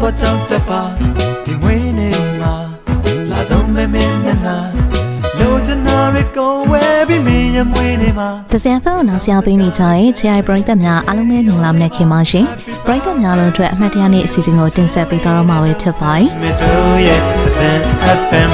ပေါ်ကြောင့်တပါဒီဝင်းနေမှာလာဆုံးမဲမဲနနာလိုချင်တာတွေကုန်ဝဲပြီးမင်းရမွေးနေမှာတစံဖုန်းအောင်ဆရာပေးနေကြတဲ့ CI ပရိသတ်များအားလုံးပဲမင်္ဂလာမနက်ခင်းပါရှင်ပရိသတ်များလုံးအတွက်အမှတ်တရနေ့အစီအစဉ်ကိုတင်ဆက်ပေးသွားတော့မှာပဲဖြစ်ပါတယ်မတူရဲ့အစံ FM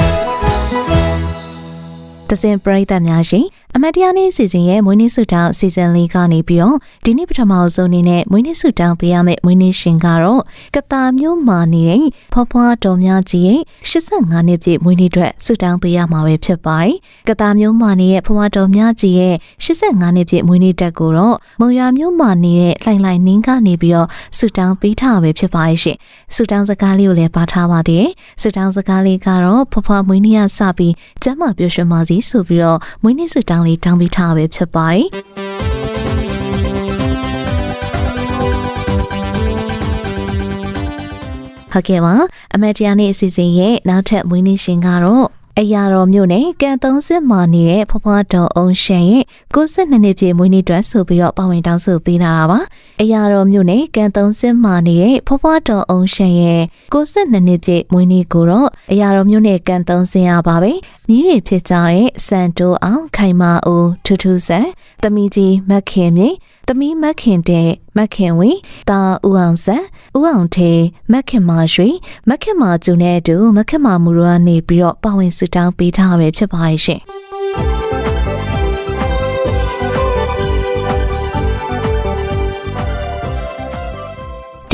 တစင်ပရိသတ်များရှင်အမှတ်တရနေ့အစီအစဉ်ရဲ့မွေးနေ့ဆုတောင်းအစီအစဉ်လေးကနေပြီးတော့ဒီနေ့ပထမဆုံးအနေနဲ့မွေးနေ့ဆုတောင်းပေးရမယ့်မွေးနေ့ရှင်ကတော့ကတာမျိုးမာနေတဲ့ဖွားဖွားတော်များကြီးရဲ့85နှစ်ပြည့်မွေးနေ့အတွက်ဆုတောင်းပေးရမှာပဲဖြစ်ပါတယ်။ကတာမျိုးမာနေတဲ့ဖွားဖွားတော်များကြီးရဲ့85နှစ်ပြည့်မွေးနေ့တက်ကိုတော့မုံရွာမျိုးမာနေတဲ့လှိုင်လှိုင်နင်းကနေပြီးတော့ဆုတောင်းပေးထားပဲဖြစ်ပါရဲ့ရှင်။ဆုတောင်းစကားလေးကိုလည်းပါထားပါသေးတယ်။ဆုတောင်းစကားလေးကတော့ဖွားဖွားမွေးနေ့ကစပြီးကျမ်းမာပျော်ရွှင်ပါစေဆိုပြီးတော့မွေးနေ့ဆုတောင်းလေးတောင်းပေးထားပဲဖြစ်ပါတယ်။ဟုတ်ကဲ့ပါအမတ်တရားနေ့အစီအစဉ်ရဲ့နောက်ထပ်မွေးနေ့ရှင်ကတော့ အရာတော်မြို့နယ်ကံ30မှာနေတဲ့ဖွားဖွားတော်အောင်ရှန်ရဲ့62နှစ်ပြည့်မွေးနေ့အတွက်ဆိုပြီးတော့ပါဝင်တောင်းဆိုပေးလာတာပါအရာတော်မြို့နယ်ကံ30မှာနေတဲ့ဖွားဖွားတော်အောင်ရှန်ရဲ့62နှစ်ပြည့်မွေးနေ့ကိုတော့အရာတော်မြို့နယ်ကံ30ရပါပဲမြည်ရဖြစ်ကြတဲ့စန်တိုအောင်ခိုင်မာဦးထူးထူးဆန်တမီကြီးမက်ခင်မြေတမီမက်ခင်တဲ့မက်ခင်ဝီတာဦးအောင်ဆန်ဦးအောင်ထေမက်ခင်မာရွှေမက်ခင်မာကျူနဲ့အတူမက်ခင်မာမူရောကနေပြီးတော့ပါဝင်စုတောင်းပေးထားပဲဖြစ်ပါရဲ့ရှင်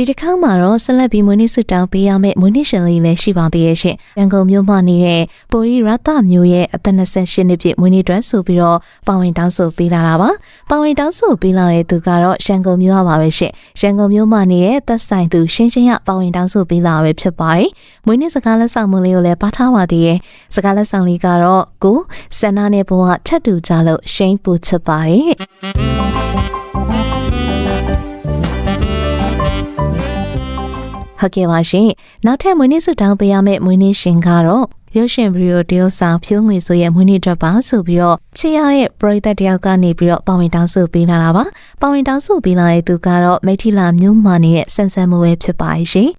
ဒီတစ်ခါမှာတော့ဆက်လက်ပြီးမွေးနေ့ဆုတောင်းပေးရမယ့်မွေးနေ့ရှင်လေးလည်းရှိပါသေးရဲ့ရှင်။ရန်ကုန်မြို့မှာနေတဲ့ပိုရီရတမျိုးရဲ့အသက်28နှစ်ပြည့်မွေးနေ့အတွက်ဆိုပြီးတော့ပါဝင်တောင်းဆိုပေးလာတာပါ။ပါဝင်တောင်းဆိုပေးလာတဲ့သူကတော့ရန်ကုန်မြို့ကပါပဲရှင်။ရန်ကုန်မြို့မှာနေတဲ့သက်ဆိုင်သူရှင်းရှင်းရပါဝင်တောင်းဆိုပေးလာပဲဖြစ်ပါတယ်။မွေးနေ့စကားလက်ဆောင်မှုလေးကိုလည်းပါထားပါသေးရဲ့။စကားလက်ဆောင်လေးကတော့ကိုဆန္ဒနဲ့ဘဝထပ်တူကြလို့ရှိန်ပူချစ်ပါတယ်။ ဟုတ်ကဲ့ပါရှင်နောက်ထပ်မွေးနေ့ဆုတောင်းပေးရမယ့်မွေးနေ့ရှင်ကတော့ရုပ်ရှင်ဗီဒီယိုတရုပ်ဆောင်ဖြိုးငွေဆိုရဲ့မွေးနေ့အတွက်ပါဆိုပြီးတော့ချစ်ရတဲ့ပရိသတ်တယောက်ကနေပြီးတော့ပါဝင်တောင်းဆိုပေးလာတာပါပါဝင်တောင်းဆိုပေးလာတဲ့သူကတော့မိထီလာမျိုးမာနေတဲ့ဆန်ဆန်မွေးဖြစ်ပါရှင်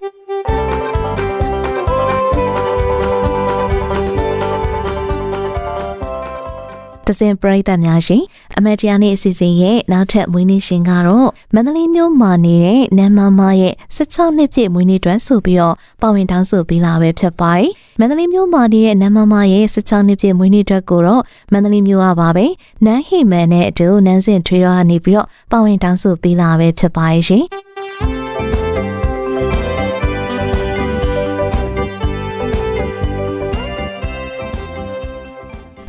တစင်ပရိသတ်များရှင်အမတ်တရားနေ့အစီအစဉ်ရဲ့နောက်ထပ်မွေးနေ့ရှင်ကတော့မန္တလေးမြို့မှာနေတဲ့နမ်မမရဲ့16နှစ်ပြည့်မွေးနေ့အတွက်ဆိုပြီးတော့ပါဝင်တောင်းဆိုပေးလာပဲဖြစ်ပါတယ်မန္တလေးမြို့မှာနေတဲ့နမ်မမရဲ့16နှစ်ပြည့်မွေးနေ့အတွက်ကိုတော့မန္တလေးမြို့ကပါပဲနန်းဟိမန်နဲ့အတူနန်းစင်ထွေးရောကနေပြီးတော့ပါဝင်တောင်းဆိုပေးလာပဲဖြစ်ပါရဲ့ရှင်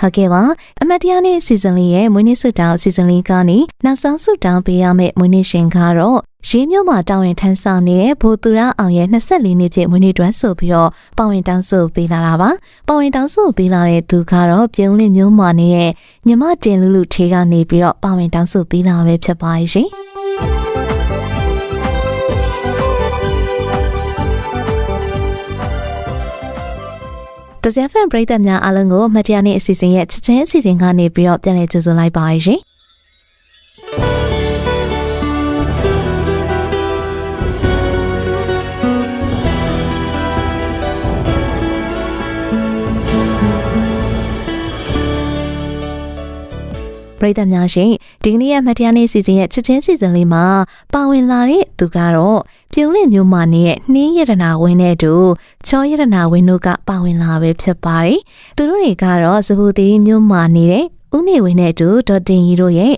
ဟုတ်ကဲ့ပါအမတ်တရားနေ့စီဇန်လေးရဲ့မွေးနေ့ဆုတောင်းစီဇန်လေးကနေနောက်ဆုံးဆုတောင်းပေးရမယ့်မွေးနေ့ရှင်ကတော့ရေးမြို့မှာတာဝန်ထမ်းဆောင်နေတဲ့ဘိုသူရအောင်ရဲ့24နှစ်ပြည့်မွေးနေ့တွဲဆိုပြီးတော့ပါဝင်တောင်းဆိုပေးလာတာပါပါဝင်တောင်းဆိုပေးလာတဲ့သူကတော့ပြုံးလင်းမြို့မှာနေတဲ့ညီမတင်လူလူထေးကနေပြီးတော့ပါဝင်တောင်းဆိုပေးလာပဲဖြစ်ပါရဲ့ရှင် တစဖန်ပရိသတ်များအားလုံးကိုမတရားနေ့အစီအစဉ်ရဲ့ချစ်ချင်းအစီအစဉ်ကနေပြီးတော့ပြန်လည်ကြိုဆိုလိုက်ပါရရှင် ပရိသတ်များရှင်ဒီကနေ့ရဲ့မတရားနေ့အစီအစဉ်ရဲ့ချစ်ချင်းအစီအစဉ်လေးမှာပါဝင်လာတဲ့သူကတော့ပြုံးလင့်မျိုးမာနေတဲ့နှင်းရတနာဝင်းတဲ့တူချောရတနာဝင်းတို့ကပါဝင်လာပဲဖြစ်ပါတယ်။သူတို့တွေကတော့စပူတီမျိုးမာနေတဲ့ဦးနေဝင်းတဲ့တူဒေါ်တင်ကြီးတို့ရဲ့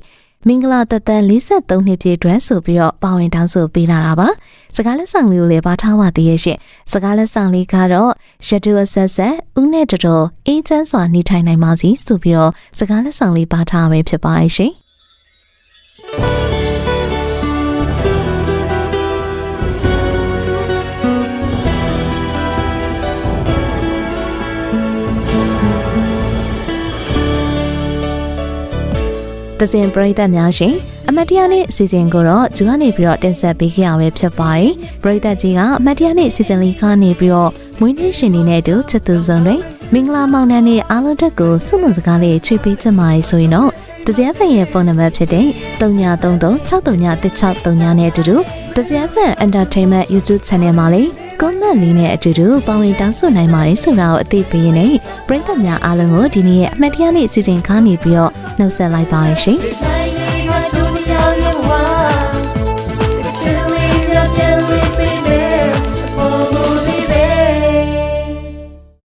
မင်္ဂလာတသက်43နှစ်ပြည့်အတွက်ဆိုပြီးတော့ပါဝင်တောင်းဆိုပေးလာတာပါ။စကားလက်ဆောင်လေးကိုလည်းပါထားပါသေးရဲ့ရှင်။စကားလက်ဆောင်လေးကတော့ရတုအဆက်ဆက်ဦးနဲ့တော်တော်အေးချမ်းစွာနေထိုင်နိုင်ပါစီဆိုပြီးတော့စကားလက်ဆောင်လေးပါထားပဲဖြစ်ပါရဲ့ရှင်။ တစင်ပရိသတ်များရှင်အမတ်တရားနေ့အစီအစဉ်ကိုတော့ဂျူကနေပြီးတော့တင်ဆက်ပေးကြရပဲဖြစ်ပါတယ်ပရိသတ်ကြီးကအမတ်တရားနေ့အစီအစဉ်လေးကနေပြီးတော့မွေးနေ့ရှင်နေနဲ့အတူချစ်သူဆောင်တွေမင်္ဂလာမောင်နှံနဲ့အားလုံးတက်ကိုစုမစကားလေးချွေပေးချင်ပါတယ်ဆိုရင်တော့တစရဖန်ရဲ့ဖုန်းနံပါတ်ဖြစ်တဲ့3933633163နဲ့အတူတူတစရဖန် Entertainment YouTube Channel မှာလေကွ န်မန့်လေးနဲ့အတူတူပေါဝင်တောင်းဆိုနိုင်ပါတယ်ဆိုတာကိုအသိပေးရင်းနဲ့ပရိသတ်များအားလုံးကိုဒီနေ့ရဲ့အမှတ်တရနေ့အစီအစဉ်ခါနေပြီးတော့နှုတ်ဆက်လိုက်ပါရရှင်။